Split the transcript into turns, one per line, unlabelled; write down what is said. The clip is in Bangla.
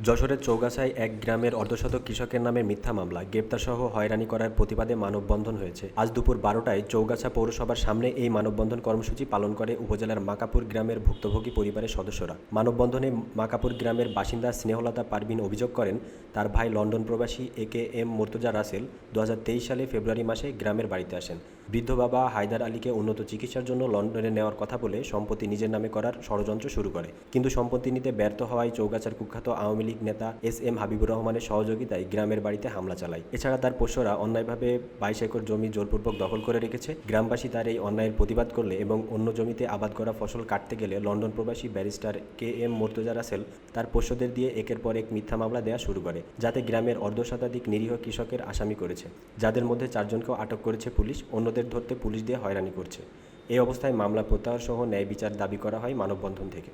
যশোরের চৌগাছায় এক গ্রামের অর্ধশতক কৃষকের নামে মিথ্যা মামলা। গ্রেপ্তারসহ হয়রানি করার প্রতিবাদে মানববন্ধন হয়েছে। আজ দুপুর বারোটায় চৌগাছা পৌরসভার সামনে এই মানববন্ধন কর্মসূচি পালন করে উপজেলার মাকাপুর গ্রামের ভুক্তভোগী পরিবারের সদস্যরা। মানববন্ধনে মাকাপুর গ্রামের বাসিন্দা স্নেহলতা পারভিন অভিযোগ করেন, তার ভাই লন্ডন প্রবাসী A K M Murtaza Rasel দু হাজার তেইশ সালে ফেব্রুয়ারি মাসে গ্রামের বাড়িতে আসেন। বৃদ্ধ বাবা হায়দার আলীকে উন্নত চিকিৎসার জন্য লন্ডনে নেওয়ার কথা বলে সম্পত্তি নিজের নামে করার ষড়যন্ত্র শুরু করে। কিন্তু সম্পত্তি নিতে ব্যর্থ হওয়ায় চৌগাছার কুখ্যাত আওয়ামী লীগ নেতা এস এম হাবিবুর রহমানের সহযোগিতায় গ্রামের বাড়িতে হামলা চালায়। এছাড়া তার পোষ্যরা অন্যায়ভাবে বাইশ একর জমি জোরপূর্বক দখল করে রেখেছে। গ্রামবাসী তার এই অন্যায়ের প্রতিবাদ করলে এবং অন্য জমিতে আবাদ করা ফসল কাটতে গেলে লন্ডন প্রবাসী barrister K M Mortaza Rasel তার পোষ্যদের দিয়ে একের পর এক মিথ্যা মামলা দেওয়া শুরু করে, যাতে গ্রামের অর্ধশতাধিক নিরীহ কৃষকের আসামি করেছে। যাদের মধ্যে চারজনকেও আটক করেছে পুলিশ, অন্যদের ধরতে পুলিশ দিয়ে হয়রানি করছে। এই অবস্থায় মামলা প্রত্যাহার সহ ন্যায় বিচার দাবি করা হয় মানববন্ধন থেকে।